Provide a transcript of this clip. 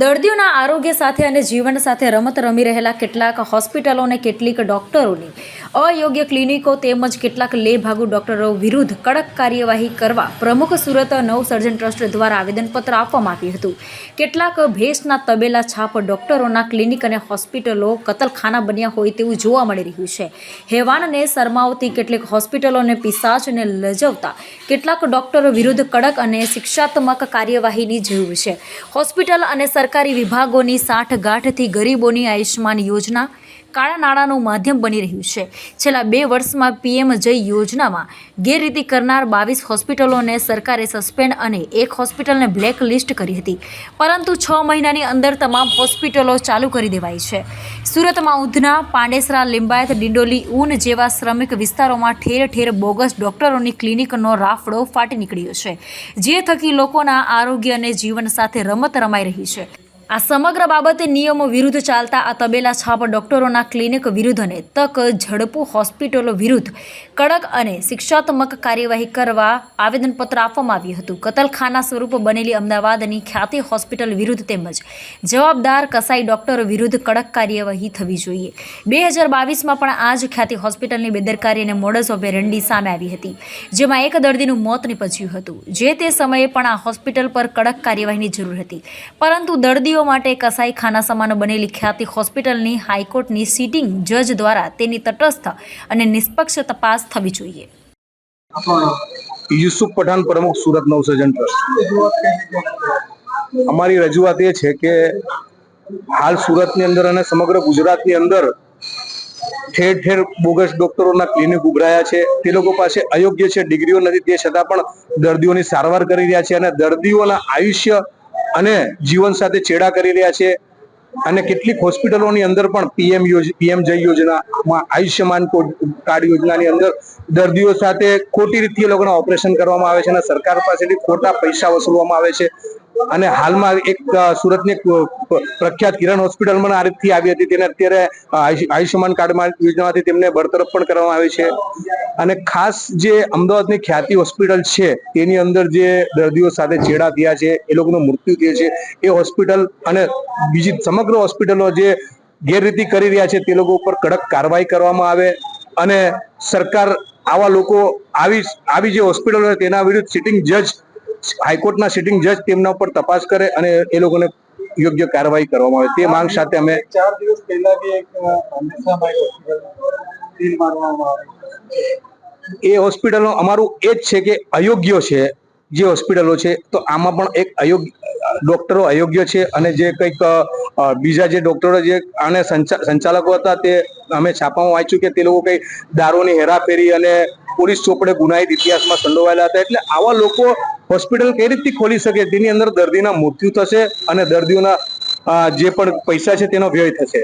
દર્દીઓના આરોગ્ય સાથે અને જીવન સાથે રમત રમી રહેલા કેટલાક હોસ્પિટલો અને કેટલીક ડોક્ટરોની અયોગ્ય ક્લિનિકો તેમજ કેટલાક લેભાગુ ડોક્ટરો વિરુદ્ધ કડક કાર્યવાહી કરવા પ્રમુખ સુરત નવસર્જન ટ્રસ્ટ દ્વારા આવેદનપત્ર આપવામાં આવ્યું હતું. કેટલાક ભેસના તબેલા છાપ ડોક્ટરોના ક્લિનિક અને હોસ્પિટલો કતલખાના બન્યા હોય તેવું જોવા મળી રહ્યું છે. હેવાનને શરમાવતી કેટલીક હોસ્પિટલોને પિશાચને લજવતા કેટલાક ડોક્ટરો વિરુદ્ધ કડક અને શિક્ષાત્મક કાર્યવાહીની જરૂર છે. હોસ્પિટલ અને સરકારી વિભાગોની સાઠગાંઠથી ગરીબોની આયુષ્યમાન યોજના કાળા નાણાંનું માધ્યમ બની રહ્યું છે. છેલ્લા બે વર્ષમાં પીએમ જય યોજનામાં ગેરરીતિ કરનાર બાવીસ હોસ્પિટલોને સરકારે સસ્પેન્ડ અને એક હોસ્પિટલને બ્લેક લિસ્ટ કરી હતી. પરંતુ છ મહિનાની અંદર તમામ હોસ્પિટલો ચાલુ કરી દેવાઈ છે. સુરતમાં ઉધના, પાંડેસરા, લિંબાયત, ડિંડોલી, ઊન જેવા શ્રમિક વિસ્તારોમાં ઠેર ઠેર બોગસ ડોક્ટરોની ક્લિનિકનો રાફડો ફાટી નીકળ્યો છે. જે થકી લોકોના આરોગ્ય અને જીવન સાથે રમત રમાઈ રહી છે. આ સમગ્ર બાબતે નિયમો વિરુદ્ધ ચાલતા આ તબેલા છાપ ડોક્ટરોના ક્લિનિક વિરુદ્ધ અને તક ઝડપુ હોસ્પિટલો વિરુદ્ધ કડક અને શિક્ષાત્મક કાર્યવાહી કરવા આવેદનપત્ર આપવામાં આવ્યું હતું. કતલખાના સ્વરૂપ બનેલી અમદાવાદની ખ્યાતિ હોસ્પિટલ વિરુદ્ધ તેમજ જવાબદાર કસાઈ ડોક્ટરો વિરુદ્ધ કડક કાર્યવાહી થવી જોઈએ. બે હજાર બાવીસમાં પણ આ જ ખ્યાતિ હોસ્પિટલની બેદરકારી અને મોડસ ઓપેરન્ડી સામે આવી હતી, જેમાં એક દર્દીનું મોત નીપજ્યું હતું. જે તે સમયે પણ આ હોસ્પિટલ પર કડક કાર્યવાહીની જરૂર હતી. પરંતુ દર્દીઓ માટે કસાઈ ખાના સમાન બનેલી ખ્યાતિ હોસ્પિટલની હાઈકોર્ટની સિટિંગ જજ દ્વારા તેની તટસ્થ અને નિષ્પક્ષ તપાસ થવી જોઈએ. યુસુફ પઠાણ પ્રમુખ સુરત નવસર્જન ટ્રસ્ટ. અમારી રજૂઆત એ છે કે હાલ સુરતની અંદર અને સમગ્ર ગુજરાતની અંદર ઠેર ઠેર બોગસ ડોક્ટરોના ક્લિનિક ઉભરાયા છે. તે લોકો પાસે અયોગ્ય છે, ડિગ્રીઓ નથી. તે છતાં પણ દર્દીઓની સારવાર કરી રહ્યા છે અને દર્દીઓના આયુષ્ય અને જીવન સાથે ચેડા કરી રહ્યા છે. અને કેટલીક હોસ્પિટલોની અંદર પણ પીએમ પીએમ જય યોજનામાં આયુષ્યમાન કાર્ડ યોજનાની અંદર દર્દીઓ સાથે ખોટી રીતે લોકોના ઓપરેશન કરવામાં આવે છે અને સરકાર પાસેથી ખોટા પૈસા વસૂલવામાં આવે છે. અને હાલમાં એક સુરતની પ્રખ્યાત કિરણ હોસ્પિટલમાં આ રીતથી આવી હતી. તેને અત્યારે આયુષ- આયુષ્યમાન કાર્ડમાં યોજનામાંથી તેમને બરતરફ પણ કરવામાં આવી છે. અને ખાસ જે અમદાવાદની ખ્યાતિ હોસ્પિટલ છે તેની અંદર જે દર્દીઓ સાથે છેડા થયા છે, એ લોકોનું મૃત્યુ થયું છે, એ હોસ્પિટલ અને બીજી સમગ્ર હોસ્પિટલો જે ગેરરીતિ કરી રહ્યા છે, તે લોકો ઉપર કડક કાર્યવાહી કરવામાં આવે અને સરકાર આવા લોકો આવી આવી જે હોસ્પિટલો તેના વિરુદ્ધ સિટિંગ જજ હાઈકોર્ટના સિટિંગ જજ તેમના ઉપર તપાસ કરે અને એ લોકોને યોગ્ય કાર્યવાહી કરવામાં આવે. તે માંગ સાથે અમે ચાર દિવસ પહેલા બી એક એ હોસ્પિટલો અમારું એ જ છે કે અયોગ્ય છે જે હોસ્પિટલો છે તો આમાં પણ એક અયોગ્ય ડોક્ટરો અયોગ્ય છે અને જે કંઈક બીજા જે ડોક્ટરો જે આને સંચાલકો હતા તે અમે છાપામાં વાંચ્યું કે તે લોકો કંઈ દારૂની હેરાફેરી અને પોલીસ ચોપડે ગુનાહિત ઇતિહાસમાં સંડોવાયેલા હતા. એટલે આવા લોકો હોસ્પિટલ કઈ રીતથી ખોલી શકે? તેની અંદર દર્દીના મૃત્યુ થશે અને દર્દીઓના જે પણ પૈસા છે તેનો વ્યય થશે.